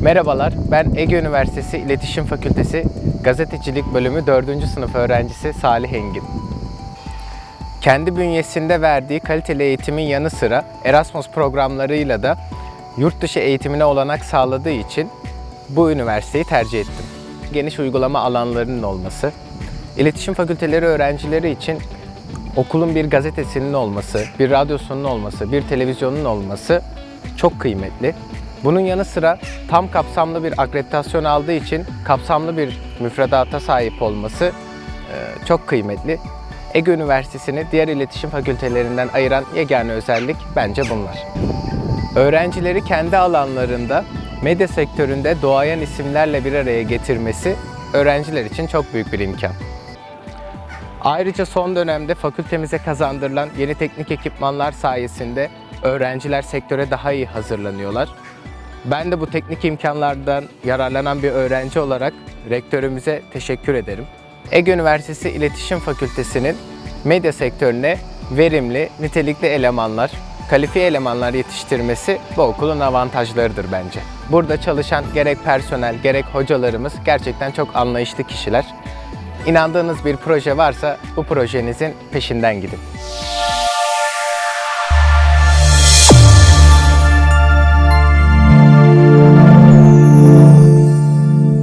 Merhabalar, ben Ege Üniversitesi İletişim Fakültesi Gazetecilik Bölümü 4. sınıf öğrencisi Salih Engin. Kendi bünyesinde verdiği kaliteli eğitimin yanı sıra Erasmus programlarıyla da yurt dışı eğitimine olanak sağladığı için bu üniversiteyi tercih ettim. Geniş uygulama alanlarının olması, iletişim fakülteleri öğrencileri için okulun bir gazetesinin olması, bir radyosunun olması, bir televizyonun olması çok kıymetli. Bunun yanı sıra tam kapsamlı bir akreditasyon aldığı için kapsamlı bir müfredata sahip olması e, çok kıymetli. Ege Üniversitesi'ni diğer iletişim fakültelerinden ayıran yegane özellik bence bunlar. Öğrencileri kendi alanlarında medya sektöründe doğayan isimlerle bir araya getirmesi öğrenciler için çok büyük bir imkan. Ayrıca son dönemde fakültemize kazandırılan yeni teknik ekipmanlar sayesinde öğrenciler sektöre daha iyi hazırlanıyorlar. Ben de bu teknik imkanlardan yararlanan bir öğrenci olarak rektörümüze teşekkür ederim. Ege Üniversitesi İletişim Fakültesi'nin medya sektörüne verimli, nitelikli elemanlar, kalifiye elemanlar yetiştirmesi bu okulun avantajlarıdır bence. Burada çalışan gerek personel, gerek hocalarımız gerçekten çok anlayışlı kişiler. İnandığınız bir proje varsa bu projenizin peşinden gidin.